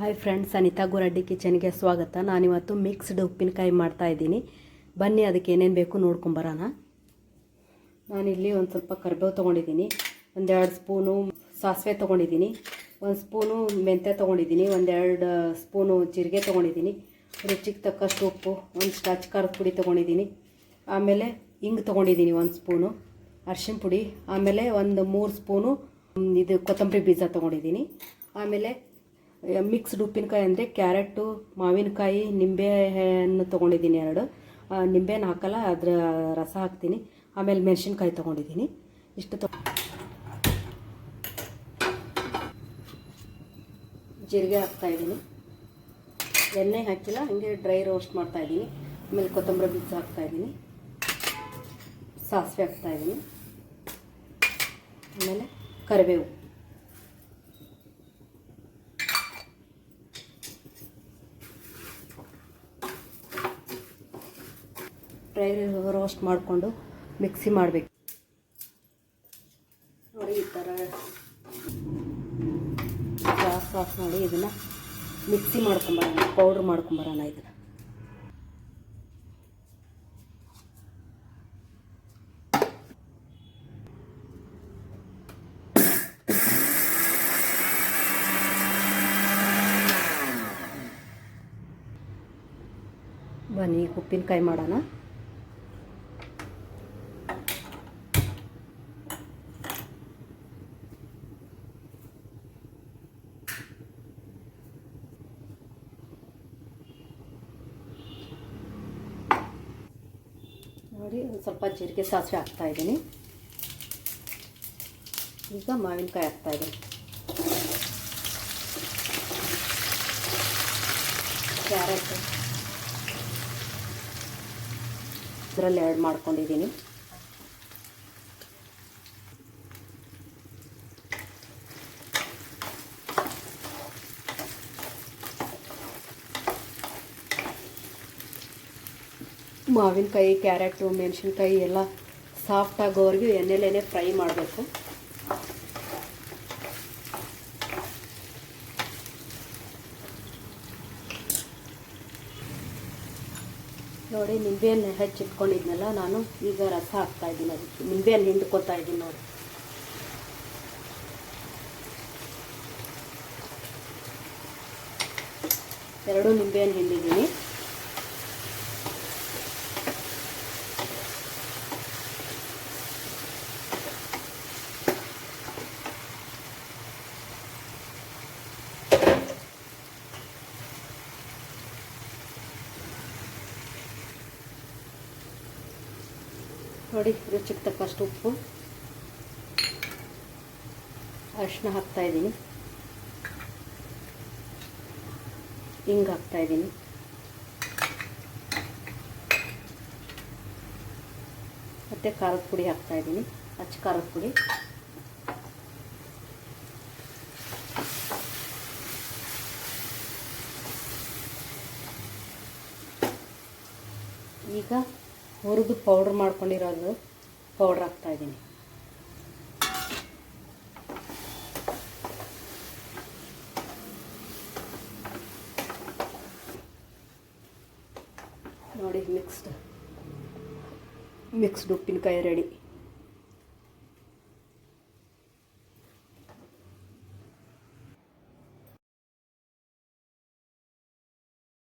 Hi friends Anita Guraddi ಕಿಚನ್ಗೆ ಸ್ವಾಗತ. ನಾನಿವತ್ತು ಮಿಕ್ಸ್ಡ್ ಉಪ್ಪಿನಕಾಯಿ ಮಾಡ್ತಾಯಿದ್ದೀನಿ ಬನ್ನಿ, ಅದಕ್ಕೆ ಏನೇನು ಬೇಕು ನೋಡ್ಕೊಂಬರೋಣ ನಾನಿಲ್ಲಿ ಒಂದು ಸ್ವಲ್ಪ ಕರಿಬೇವು ತೊಗೊಂಡಿದ್ದೀನಿ. ಒಂದೆರಡು ಸ್ಪೂನು ಸಾಸಿವೆ ತೊಗೊಂಡಿದ್ದೀನಿ. ಒಂದು ಸ್ಪೂನು ಮೆಂತ್ಯ ತೊಗೊಂಡಿದ್ದೀನಿ. ಒಂದೆರಡು ಸ್ಪೂನು ಜೀರಿಗೆ ತೊಗೊಂಡಿದ್ದೀನಿ. ರುಚಿಗೆ ತಕ್ಕಷ್ಟು ಉಪ್ಪು, ಒಂದು ಸ್ಟಾಚ್ ಖಾರದ ಪುಡಿ ತೊಗೊಂಡಿದ್ದೀನಿ. ಆಮೇಲೆ ಹಿಂಗೆ ತೊಗೊಂಡಿದ್ದೀನಿ ಒಂದು ಸ್ಪೂನು ಅರ್ಶಿಣ ಪುಡಿ. ಆಮೇಲೆ ಒಂದು ಮೂರು ಸ್ಪೂನು ಇದು ಕೊತ್ತಂಬರಿ ಬೀಜ ತೊಗೊಂಡಿದ್ದೀನಿ. ಆಮೇಲೆ ಮಿಕ್ಸ್ಡ್ ಉಪ್ಪಿನಕಾಯಿ ಅಂದರೆ ಕ್ಯಾರೆಟು ಮಾವಿನಕಾಯಿ ನಿಂಬೆ ಹಣ್ಣು ತೊಗೊಂಡಿದ್ದೀನಿ ಎರಡು. ನಿಂಬೆನ ಹಾಕಲ್ಲ, ಅದರ ರಸ ಹಾಕ್ತೀನಿ. ಆಮೇಲೆ ಮೆಣಸಿನ್ಕಾಯಿ ತೊಗೊಂಡಿದ್ದೀನಿ. ಇಷ್ಟು ತೊ ಜೀರಿಗೆ ಹಾಕ್ತಾಯಿದ್ದೀನಿ ಎಣ್ಣೆ ಹಾಕಿಲ್ಲ, ಹಾಗೆ ಡ್ರೈ ರೋಸ್ಟ್ ಮಾಡ್ತಾಯಿದ್ದೀನಿ ಆಮೇಲೆ ಕೊತ್ತಂಬರಿ ಬೀಜ ಹಾಕ್ತಾಯಿದ್ದೀನಿ ಸಾಸಿವೆ ಹಾಕ್ತಾಯಿದ್ದೀನಿ ಆಮೇಲೆ ಕರಿಬೇವು. ಡ್ರೈ ರೋಸ್ಟ್ ಮಾಡಿಕೊಂಡು ಮಿಕ್ಸಿ ಮಾಡಬೇಕು. ನೋಡಿ ಈ ಥರ ಸಾಸ್ ಆಫ್ ಮಾಡಿ ಇದನ್ನು ಮಿಕ್ಸಿ ಮಾಡ್ಕೊಂಬರೋಣ, ಪೌಡ್ರ್ ಮಾಡ್ಕೊಂಬರೋಣ ಇದನ್ನು. ಬನ್ನಿ, ಉಪ್ಪಿನಕಾಯಿ ಮಾಡೋಣ. ನೋಡಿ, ಒಂದು ಸ್ವಲ್ಪ ಜೀರಿಗೆ ಸಾಸಿವೆ ಹಾಕ್ತಾ ಇದ್ದೀನಿ. ಈಗ ಮಾವಿನಕಾಯಿ ಹಾಕ್ತಾ ಇದ್ದೀನಿ. ಕ್ಯಾರೆಟ್. ಇದರಲ್ಲಿ ಆ್ಯಡ್ ಮಾಡ್ಕೊಂಡಿದ್ದೀನಿ. ಮಾವಿನಕಾಯಿ, ಕ್ಯಾರೆಟು, ಮೆಣಸಿನ್ಕಾಯಿ ಎಲ್ಲ ಸಾಫ್ಟ್ ಆಗೋವರೆಗೂ ಎಣ್ಣೆಲೇನೆ ಫ್ರೈ ಮಾಡಬೇಕು. ನೋಡಿ, ನಿಂಬೆಹಣ್ಣು ಹೆಚ್ಚಿಟ್ಕೊಂಡಿದ್ನಲ್ಲ ನಾನು ಈಗ ರಸ ಹಾಕ್ತಾ ಇದ್ದೀನಿ ಅದಕ್ಕೆ. ನಿಂಬೆಹಣ್ಣು ಹಿಂಡ್ಕೊತಾ ಇದ್ದೀನಿ ನೋಡಿ. ಎರಡು ನಿಂಬೆಹಣ್ಣು ಹಿಂಡಿದ್ದೀನಿ. ನೋಡಿ ರುಚಿಗೆ ತಕ್ಕಷ್ಟು ಉಪ್ಪು. ಅರಿಶಿನ ಹಾಕ್ತಾ ಇದ್ದೀನಿ. ಹಿಂಗೆ ಹಾಕ್ತಾ ಇದ್ದೀನಿ. ಮತ್ತು ಖಾರದ ಪುಡಿ ಹಾಕ್ತಾ ಇದ್ದೀನಿ. ಅಚ್ಚ ಖಾರದ ಪುಡಿ. ಈಗ ಹುರಿದು ಪೌಡ್ರ್ ಮಾಡ್ಕೊಂಡಿರೋದು ಪೌಡ್ರ್ ಹಾಕ್ತಾ ಇದ್ದೀನಿ. ನೋಡಿ ಮಿಕ್ಸ್ಡ್ ಮಿಕ್ಸ್ಡ್ ಉಪ್ಪಿನಕಾಯಿ ರೆಡಿ